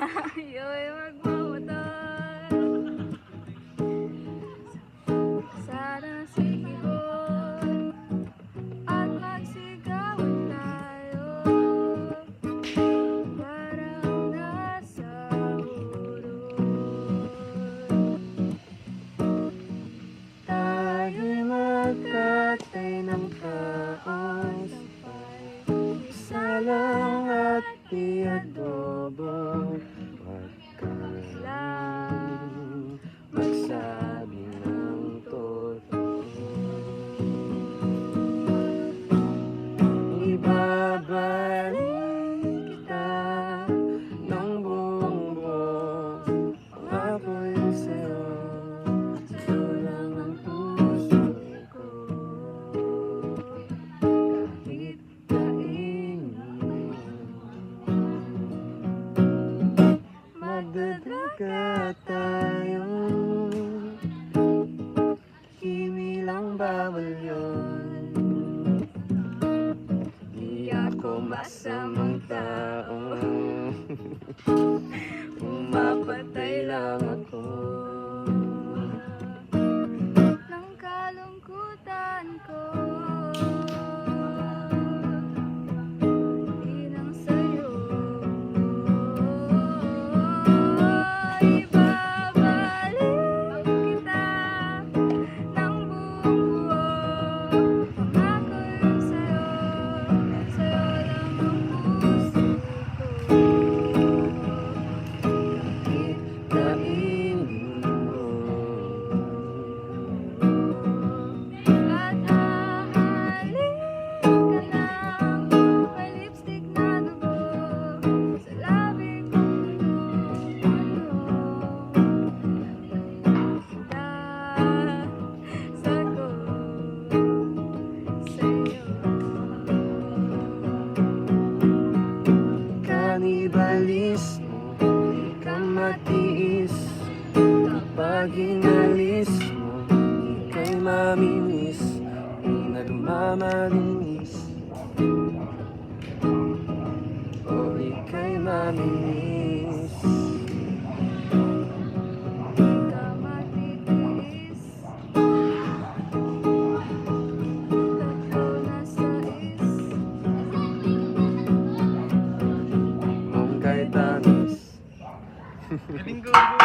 Yoy, wag mamatay. Sana sigawan at magsigawan tayo parang nasa ulol. Tayo'y magkatay ng taon sa at tiyador. talaga tayo Kimi lang bawal yun. Di ako masamang tao. umalis mo Di ka matiis. Kapag inalis mo Ika'y mamimiss. Huwag nagmamalinis Galing ko.